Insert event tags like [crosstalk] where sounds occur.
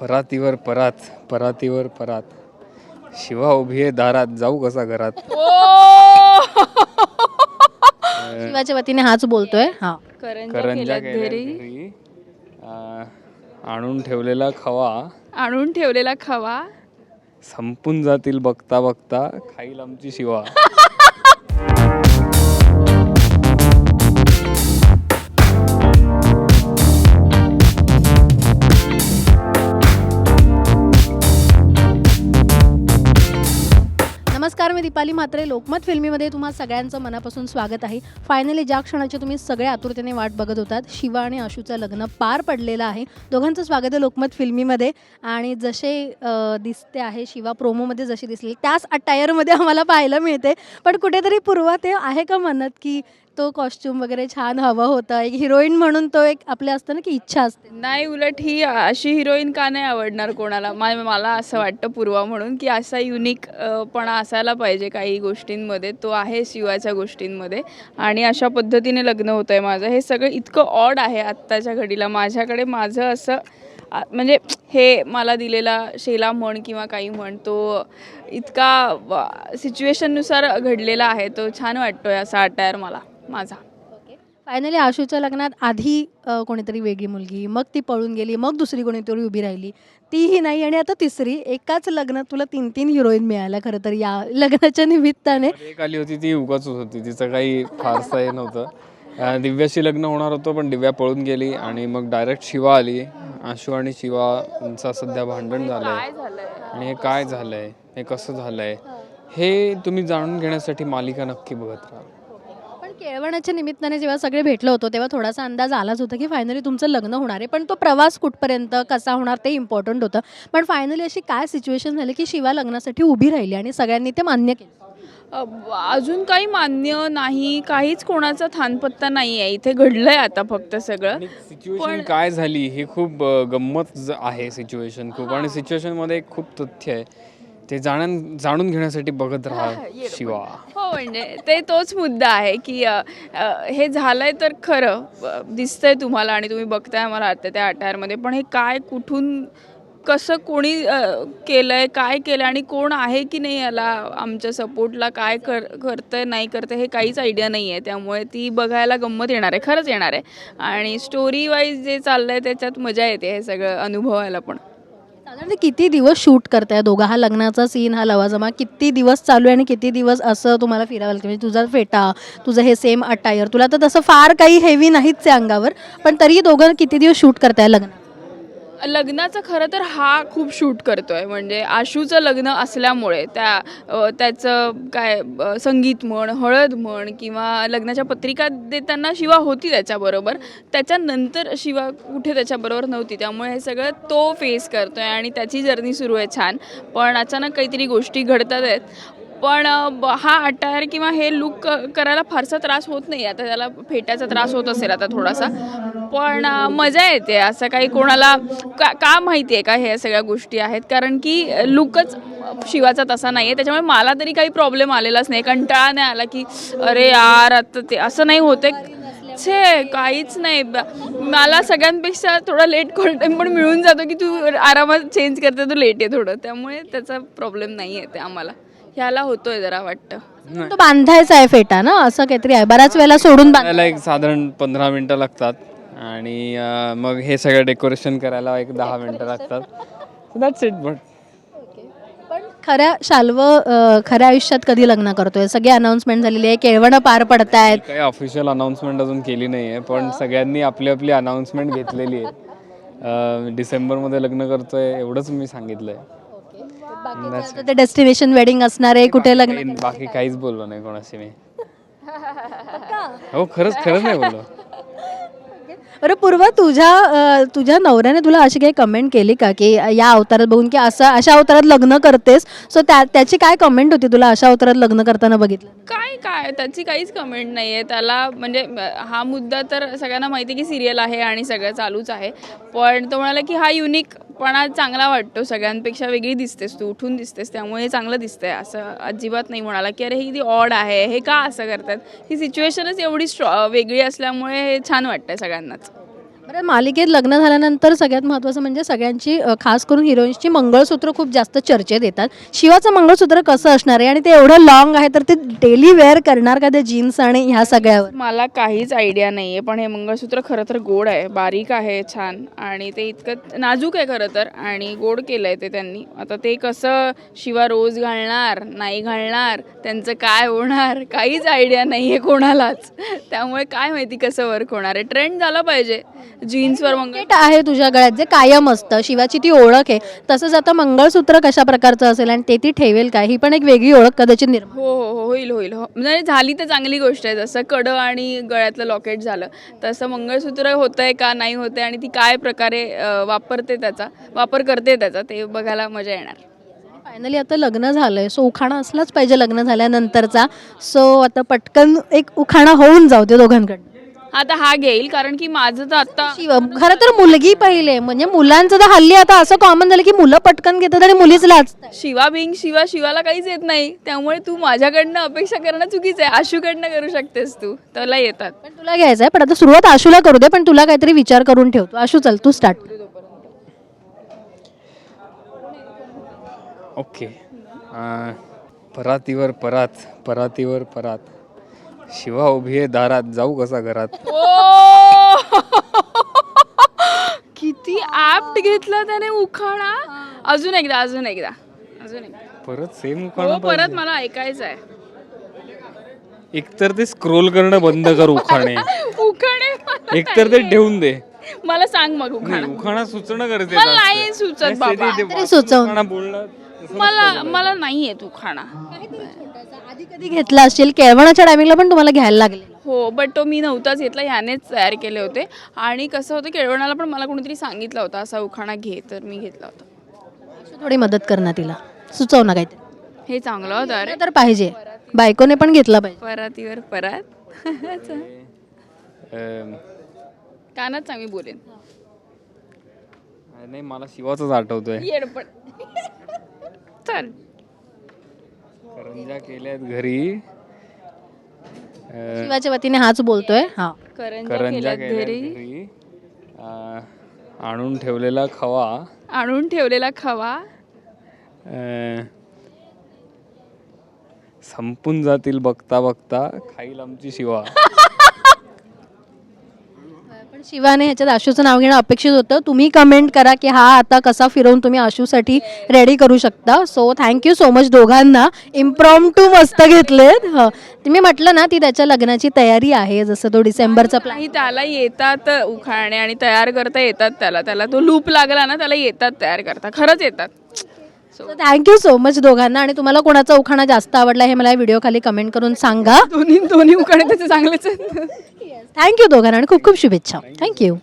परातीवर परात परातीवर परात. शिवा उभी आहे दारात जाऊ कसा घरात? शिवाच्या वतीने हाच बोलतोय. हा. करंजा केल्या आणून ठेवलेला खवा. आणून ठेवलेला खवा. संपून जातील बघता बघता खाईल आमची शिवा. [laughs] नमस्कार मी दीपाली म्हात्रे. लोकमत फिल्मीमध्ये तुम्हा सगळ्यांचं मनापासून स्वागत आहे. फायनली ज्या क्षणाची तुम्ही सगळ्या आतुरतेने वाट बघत होतात शिवा आणि आशूचं लग्न पार पडलेलं आहे. दोघांचं स्वागत आहे लोकमत फिल्मीमध्ये. आणि जसे दिसते आहे शिवा प्रोमोमध्ये जशी दिसली त्याच अटायरमध्ये आम्हाला पाहायला मिळते. पण कुठेतरी पूर्वा ते आहे का म्हणत की तो कॉस्ट्युम वगैरे छान हवं होतं. एक हिरोईन म्हणून तो एक आपल्या असतं ना की इच्छा असते. नाही उलट ही अशी हिरोईन का नाही आवडणार कोणाला? मा- मला असं वाटतं पूर्वा म्हणून की असा युनिकपणा असायला पाहिजे काही गोष्टींमध्ये. तो आहे शिवायच्या गोष्टींमध्ये. आणि अशा पद्धतीने लग्न होतं आहे माझं. हे सगळं इतकं ऑड आहे आत्ताच्या घडीला. माझ्याकडे माझं असं म्हणजे हे मला दिलेला शेला म्हण किंवा काही म्हण तो इतका सिच्युएशननुसार घडलेला आहे. तो छान वाटतोय असा अटायर मला. माझा. फायनली आशूच्या लग्नात आधी अ, कोणीतरी वेगळी मुलगी मग ती पळून गेली मग दुसरी कोणीतरी उभी राहिली. तीही नाही आणि आता तिसरी एकाच लग्नात तुला तीन तीन हिरोईन मिळाल्या खरं तर या [laughs] लग्नाच्या निमित्ताने. एक आली होती ती उगाच होती तिचं काही फारसं हे नव्हतं. अं, दिव्याशी लग्न होणार होतं पण दिव्या पळून गेली आणि मग डायरेक्ट शिवा आली. आशू आणि शिवांचा सध्या भांडण झालंय? आणि हे काय झालंय? हे कसं झालंय? हे तुम्ही जाणून घेण्यासाठी मालिका नक्की बघत राहा. केळवणाच्या निमित्ताने जेव्हा सगळे भेटलो होतो तेव्हा थोडासा अंदाज आलाच होता की फायनली तुमचं लग्न होणार आहे. पण तो प्रवास कुठपर्यंत कसा होणार ते इम्पॉर्टंट होतं. पण फायनली अशी काय सिच्युएशन झाली की शिवा लग्नासाठी उभी राहिली आणि सगळ्यांनी ते मान्य केलं? अजून काही मान्य नाही काहीच कोणाचा थानपत्ता नाही आहे इथे घडलंय आता फक्त सगळं. सिच्युएशन काय झाली ही खूप गंमत आहे सिच्युएशन खूप. आणि सिच्युएशनमध्ये एक खूप तथ्य आहे. ते जाणून जाणून घेण्यासाठी बघत राहा शिवा. हो म्हणजे ते तोच मुद्दा आहे की अ, अ, हे झालंय तर खरं अ, दिसतंय तुम्हाला आणि तुम्ही बघताय मला आता त्या अटायरमध्ये पण हे काय कुठून कसं कोणी अ, केलंय काय केलं आणि कोण आहे की नाही याला आमच्या सपोर्टला काय कर करतंय नाही करतंय हे काहीच आयडिया नाही आहे त्यामुळे ती बघायला गंमत येणार आहे खरंच येणार आहे. आणि स्टोरी वाईज जे चाललंय त्याच्यात मजा येते हे सगळं अनुभवायला पण. साधारण किती दिवस शूट करताय दोघा? हा लग्नाचा सीन हा लवाजमा किती दिवस चालू आहे आणि किती दिवस असं तुम्हाला फिरावं लागतं म्हणजे तुझा फेटा तुझं हे सेम अटायर तुला तर तसं फार काही हेवी नाहीच आहे अंगावर पण तरी दोघं किती दिवस शूट करताय लग्न लग्नाचं खरं तर हा खूप शूट करतो आहे म्हणजे आशूचं लग्न असल्यामुळे त्या त्याचं काय संगीत म्हण हळद म्हण किंवा लग्नाच्या पत्रिका देताना शिवा होती त्याच्याबरोबर. त्याच्यानंतर शिवा कुठे त्याच्याबरोबर नव्हती. त्यामुळे हे सगळं तो फेस करतो आहे आणि त्याची जर्नी सुरू आहे छान. पण अचानक काहीतरी गोष्टी घडतात आहेत. पण ब- हा अटायर किंवा हे लुक करायला फारसा त्रास होत नाही. आता त्याला फेट्याचा त्रास होत असेल आता थोडासा. पण मजा येते. असं काही कोणाला का का माहिती आहे का हे सगळ्या गोष्टी आहेत? कारण की लुकच शिवाचा तसा नाही आहे त्याच्यामुळे मला तरी काही प्रॉब्लेम आलेलाच नाही. कंटाळा नाही आला की अरे यार आता ते असं नाही होते छे काहीच नाही. ब- मला सगळ्यांपेक्षा थोडा लेट कॉल टाईम पण मिळून जातो की तू आरामात चेंज करते तू लेट आहे थोडं. त्यामुळे त्याचा प्रॉब्लेम नाही आहे ते आम्हाला. ह्याला होतोय जरा वाटतं. तो बांधायचा आहे फेटा ना? असं काहीतरी आहे. बऱ्याच वेळेला सोडून बांध त्याला एक साधारण पंधरा मिनटं लागतात. आणि अ, मग हे सगळं डेकोरेशन करायला एक दहा मिनटं लागतात. दॅट्स इट बट पण खऱ्या शाल्व अ, खऱ्या आयुष्यात कधी लग्न करतोय? सगळी अनाऊन्समेंट झालेली आहे. केळवणं पार पडतायत. काही ऑफिशियल अनाऊन्समेंट अजून केली नाही आहे पण सगळ्यांनी आपली आपली अनाऊन्समेंट घेतलेली आहे. अ, डिसेंबरमध्ये लग्न करतोय एवढंच मी ते डेस्टिनेशन वेडिंग असणार आहे कुठे लग्न बाकी काहीच बोललो नाही कोणाशी मी. हो खरंच खरंच नाही बोललो. बरं पूर्वा तुझ्या अ, तुझ्या नवऱ्याने तुला अशी काही कमेंट केली का? की या अवतारात बघून की असं अशा अवतारात लग्न करतेस सो त्या त्याची काय कमेंट होती तुला अशा अवतारात लग्न करताना बघितलं? काय काय? त्याची काहीच कमेंट नाही आहे त्याला म्हणजे अ, हा मुद्दा तर सगळ्यांना माहिती आहे की सिरियल आहे आणि सगळं चालूच आहे. पण तो म्हणाला की हा युनिकपणा चांगला वाटतो सगळ्यांपेक्षा वेगळी दिसतेस तू उठून दिसतेस त्यामुळे चांगलं दिसतंय असं अजिबात नाही म्हणाला की अरे ही ती ऑड आहे हे का असं करतात? ही सिच्युएशनच एवढी स्ट्रॉ वेगळी असल्यामुळे हे छान वाटतंय सगळ्यांनाच. बरं मालिकेत लग्न झाल्यानंतर सगळ्यात महत्त्वाचं म्हणजे सगळ्यांची अ, खास करून हिरोईन्सची मंगळसूत्र खूप जास्त चर्चेत येतात. शिवाचं मंगळसूत्र कसं असणार आहे? आणि ते एवढं लॉंग आहे तर ते डेली वेअर करणार का ते जीन्स आणि ह्या सगळ्यावर? मला काहीच आयडिया नाही आहे पण हे मंगळसूत्र खरं तर गोड आहे बारीक आहे छान. आणि ते इतकं नाजूक आहे खरं तर आणि गोड केलं आहे ते त्यांनी. आता ते कसं शिवा रोज घालणार नाही घालणार त्यांचं काय होणार काहीच आयडिया नाही आहे कोणालाच. त्यामुळे काय माहिती कसं वर्क होणार आहे? ट्रेंड झाला पाहिजे. जीन्सवर मंगळ आहे तुझ्या गळ्यात जे कायम असतं शिवाची ती ओळख आहे. तसंच आता मंगळसूत्र कशा प्रकारचं असेल आणि ते ती ठेवेल काय ही पण एक वेगळी ओळख कदाचित निर्माण हो हो हो होईल होईल. हो म्हणजे झाली तर चांगली गोष्ट आहे. जसं कडं आणि गळ्यातलं लॉकेट झालं तसं मंगळसूत्र होतं आहे का नाही होतं आणि ती काय प्रकारे अं, वापरते त्याचा वापर करते त्याचा ते बघायला मजा येणार. फायनली आता लग्न झालंय. सो उखाणा असलाच पाहिजे लग्न झाल्यानंतरचा. सो आता पटकन एक उखाणा होऊन जाऊ दे दोघांकडनं. आता हा घेईल कारण की माझं तर आता शिव खरं तर मुलगी पहिले म्हणजे मुलांचं तर हल्ली आता असं कॉमन झालं की मुलं पटकन घेतात आणि मुलीच लाजतात. शिवा बिंग शिवा शिवाला काहीच येत नाही. त्यामुळे तू माझ्याकडनं अपेक्षा करणं चुकीचं आहे. आशूकडनं करू शकतेस तू. त्याला येतात. पण तुला घ्यायचं आहे पण आता सुरुवात आशूला करू दे पण तुला काहीतरी विचार करून ठेवतो आशू चल तू स्टार्ट ओके. अं, परातीवर परात परातीवर परात. शिवा उभी आहे दारात. जाऊ कसा घरात? [laughs] किती ऍप्ट घेतला त्याने उखाणा. अजून एकदा अजून एकदा अजून एकदा. परत सेम हो परत मला ऐकायचं आहे. एकतर ते स्क्रोल करणं बंद कर उखाणे. [laughs] उखाणे मला एकतर ते ठेवून दे. मला सांग मग उखाणा. उखाणा सुचणं गरजेचं मला. नाही सुचत बाबा. तरी सुचव. उखाणा बोलणं. मला मला नाही येत उखाणा आधी कधी घेतला असेल केळवणाच्या टायमिंगला पण तुम्हाला घ्यायला लागले. हो बट तो मी नव्हताच घेतला ह्यानेच तयार केले होते. आणि कसं होतं केळवणाला पण मला कोणीतरी सांगितलं होतं असा उखाणा घे तर मी घेतला होता. थोडी मदत कर ना तिला. सुचव ना काहीतरी. हे चांगलं होतं अरे. तर पाहिजे. बायकोने पण घेतला पाहिजे. परातीवर परात. [laughs] अं, कानात सांग मी बोलेन नाही मला शिवाच आठवतोय. येडपण [laughs] चल करंजा केल्यात घरी. अं, शिवाच्या वतीने हाच बोलतोय. हा. करंजा करंजा केल्यात केल्यात घरी. घरी. अं, आणून ठेवलेला खवा. आणून ठेवलेला खवा. अं, संपून जातील बघता बघता खाईल आमची शिवा. [laughs] शिवाने ह्याच्यात आशूचं नाव घेणं अपेक्षित होतं. तुम्ही कमेंट करा की हा आता कसा फिरवून तुम्ही आशूसाठी रेडी करू शकता. सो थँक्यू सो मच दोघांना. इम्प्रॉम टू मस्त घेतलेत. हं. तुम्ही म्हटलं ना ती त्याच्या लग्नाची तयारी आहे. जसं तो डिसेंबरचा प्लॅन नाही त्याला येतात उखाणे आणि तयार करता येतात त्याला. त्याला तो लूप लागला ना त्याला येतात तयार करता. खरंच येतात. थँक्यू सो मच दोघांना आणि तुम्हाला कोणाचा उखाणा जास्त आवडला हे मला व्हिडिओ खाली कमेंट करून सांगा. दोन्ही दोन्ही उखाणे त्याचे चांगलेच आहेत. थँक्यू दोघांना आणि खूप खूप शुभेच्छा. थँक्यू